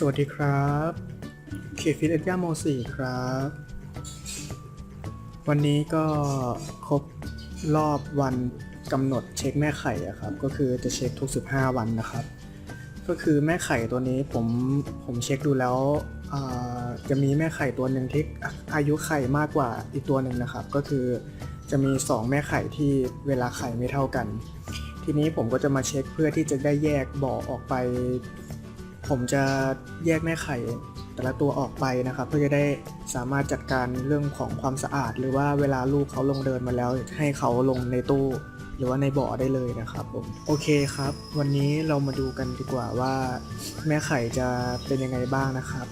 สวัสดีครับเคฟิตเอ็ดย่าโมสี่ครับ วันนี้ก็ครบรอบวันกำหนดเช็คแม่ไข่อะครับ ก็คือจะเช็คทุก 15 วันนะครับ ก็คือแม่ไข่ตัวนี้ผมผมเช็คดูแล้วจะมีแม่ไข่ตัวหนึ่งที่อายุไข่มากกว่าอีกตัวหนึ่งนะครับ ก็คือจะมี 2 แม่ไข่ที่เวลาไข่ไม่เท่ากัน ทีนี้ผมก็จะมาเช็คเพื่อที่จะได้แยกบ่อออกไป ผมจะแยกแม่ไข่แต่ละตัวออกไปนะครับ เพื่อจะได้สามารถจัดการเรื่องของความสะอาด หรือว่าเวลาลูกเขาลงเดินมาแล้ว ให้เขาลงในตู้ หรือว่าในบ่อได้เลยนะครับผมโอเคครับ วันนี้เรามาดูกันดีกว่าว่า แม่ไข่จะเป็นยังไงบ้างนะครับ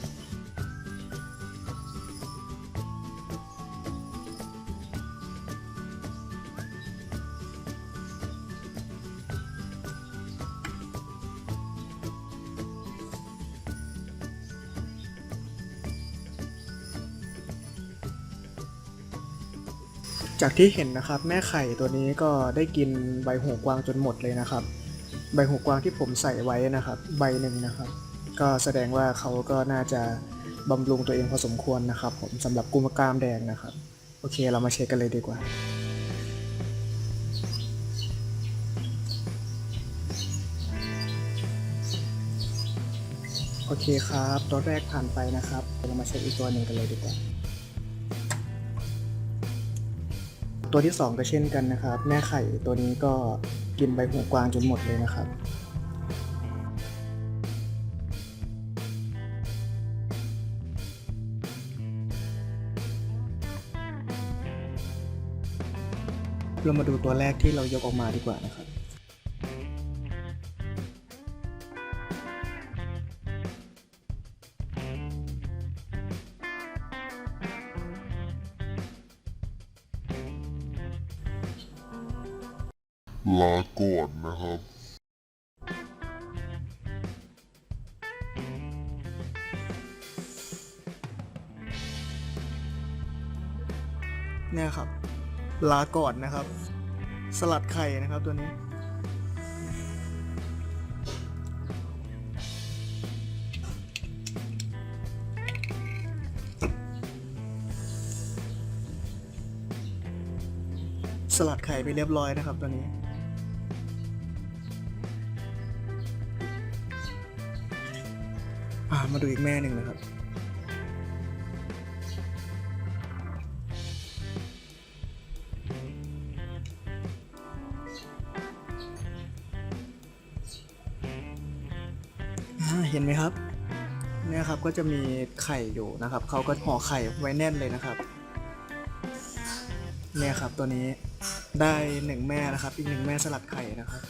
จากที่เห็นนะครับ แม่ไข่ตัวนี้ก็ได้กินใบหูกวางจนหมดเลยนะครับ ใบหูกวางที่ผมใส่ไว้นะครับ ใบหนึ่งนะครับ ก็แสดงว่าเขาก็น่าจะบำรุงตัวเองพอสมควรนะครับ ผมสำหรับกุมกรามแดงนะครับ โอเคเรามาเช็คกันเลยดีกว่าโอเคครับ ตัวแรกผ่านไปนะครับ เรามาเช็คอีกตัวหนึ่งกันเลยดีกว่า ตัวที่ 2 ก็เช่นกันนะครับ แม่ไข่ตัวนี้ก็กินใบหูกวางจนหมดเลยนะครับเรามาดูตัวแรกที่เรายกออกมาดีกว่านะครับ ลาก่อนนะครับเนี่ยครับ ลาก่อนนะครับ สลัดไข่นะครับตัวนี้ สลัดไข่ไปเรียบร้อยนะครับตัวนี้ อ่ามาดูอีกแม่หนึ่งนะครับ เห็นไหมครับ เนี่ยครับก็จะมีไข่อยู่นะครับ เขาก็ห่อไข่ไว้แน่นเลยนะครับ เนี่ยครับตัวนี้ได้หนึ่งแม่นะครับ อีกหนึ่งแม่สลัดไข่นะครับ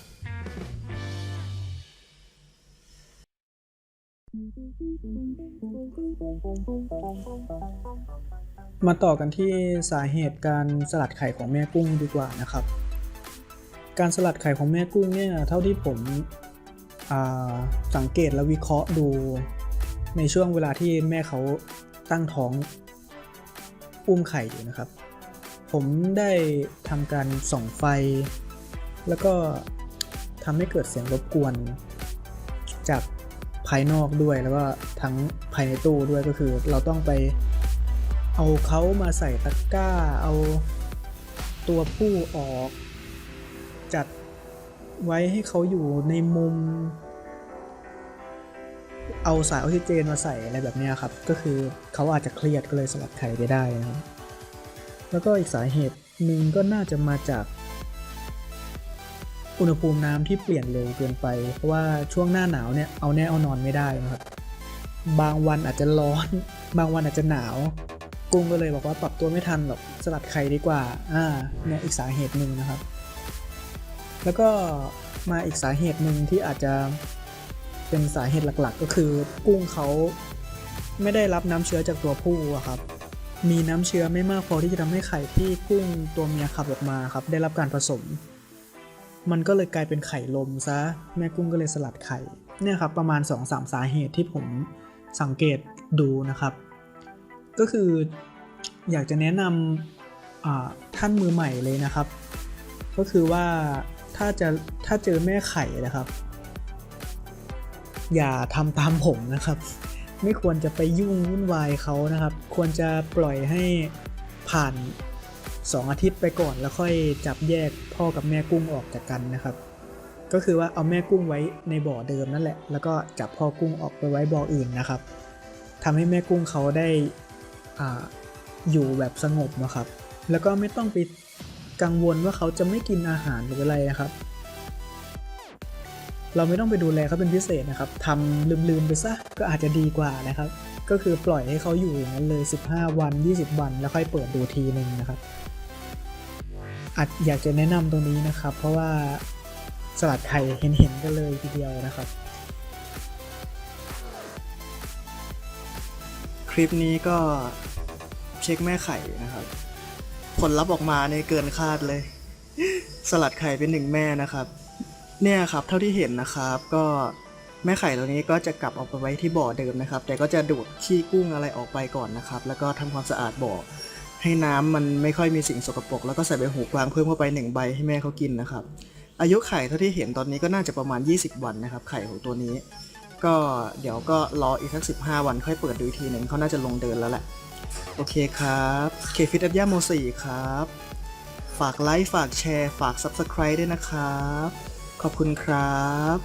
มาต่อกันที่สาเหตุการสลัดไข่ของแม่กุ้งดีกว่านะครับ การสลัดไข่ของแม่กุ้งเนี่ยเท่าที่ผมสังเกตและวิเคราะห์ดูในช่วงเวลาที่แม่เขาตั้งท้องอุ้มไข่อยู่นะครับ ผมได้ทำการส่องไฟ แล้วก็ทำให้เกิดเสียงรบกวน จาก ภายนอกด้วยแล้วก็ทั้งภายในตู้ด้วยก็คือ เราต้องไปเอาเขามาใส่ตะกร้า เอาตัวผู้ออก จัดไว้ให้เขาอยู่ในมุม เอาสายออกซิเจนมาใส่อะไรแบบนี้ครับ ก็คือเขาอาจจะเครียดก็เลยสลัดไข่ไปได้นะครับแล้วก็อีกสาเหตุหนึ่งก็น่าจะมาจาก อุณหภูมิน้ำที่เปลี่ยนเร็วเกินไป เพราะว่าช่วงหน้าหนาวเนี่ยเอาแน่เอานอนไม่ได้นะครับ บางวันอาจจะร้อน บางวันอาจจะหนาวกุ้งก็เลยบอกว่าปรับตัวไม่ทันหรอกสลัดไข่ดีกว่าอ่าเนี่ยอีกสาเหตุหนึ่งนะครับ แล้วก็มาอีกสาเหตุหนึ่งที่อาจจะเป็นสาเหตุหลักๆ ก็คือกุ้งเขาไม่ได้รับน้ำเชื้อจากตัวผู้อะครับ มีน้ำเชื้อไม่มากพอที่จะทำให้ไข่ที่กุ้งตัวเมียขับออกมาครับ ได้รับการผสม มันก็เลยกลายเป็นไข่ลมซะ แม่กุ้งก็เลยสลัดไข่ เนี่ยครับประมาณ 2-3สามสาเหตุที่ผมสังเกตดูนะครับ ก็คืออยากจะแนะนำท่านมือใหม่เลยนะครับ ก็คือว่าถ้าจะถ้าเจอแม่ไข่นะครับ อย่าทำตามผมนะครับ ไม่ควรจะไปยุ่งวุ่นวายเขานะครับ ควรจะปล่อยให้ผ่าน 2 อาทิตย์ไปก่อนแล้วค่อยจับแยกพ่อกับแม่กุ้งออกจากกันนะครับ ก็คือว่าเอาแม่กุ้งไว้ในบ่อเดิมนั่นแหละ แล้วก็จับพ่อกุ้งออกไปไว้บ่ออื่นนะครับทำให้แม่กุ้งเขาได้อ่าอยู่แบบสงบนะครับ แล้วก็ไม่ต้องไปกังวลว่าเขาจะไม่กินอาหารหรืออะไรนะครับ เราไม่ต้องไปดูแลเขาเป็นพิเศษนะครับทำลืมๆไปซะก็อาจจะดีกว่านะครับ ก็คือปล่อยให้เขาอยู่อย่างนั้นเลย 15 วัน 20 วัน แล้วค่อยเปิดดูทีหนึ่งนะครับ อาจอยากจะแนะนำตรงนี้นะครับ เพราะว่าสลัดไข่เห็นๆกันเลยทีเดียวนะครับ คลิปนี้ก็เช็คแม่ไข่นะครับ ผลลัพธ์ออกมาเนี่ยเกินคาดเลย สลัดไข่เป็นหนึ่งแม่นะครับ เนี่ยครับเท่าที่เห็นนะครับก็แม่ไข่ตัวนี้ก็จะกลับออกไปไว้ที่บ่อเดิมนะครับ แต่ก็จะดูดขี้กุ้งอะไรออกไปก่อนนะครับ แล้วก็ทำความสะอาดบ่อ ให้น้ำมันไม่ค่อยมีสิ่งสกปรกแล้วก็ใส่ใบหูกวางเพิ่มเข้าไปหนึ่งใบให้แม่เขากินนะครับ อายุไข่เท่าที่เห็นตอนนี้ก็น่าจะประมาณ 20 วันนะครับ ไข่ของตัวนี้ ก็เดี๋ยวก็รออีกสัก 15 วันค่อยเปิดดูทีหนึ่งเขาน่าจะลงเดินแล้วแหละ โอเคครับเคฟิตอัพย่าโมสี่ครับ ฝากไลค์ฝากแชร์ ฝาก Subscribe ด้วยนะครับ ขอบคุณครับ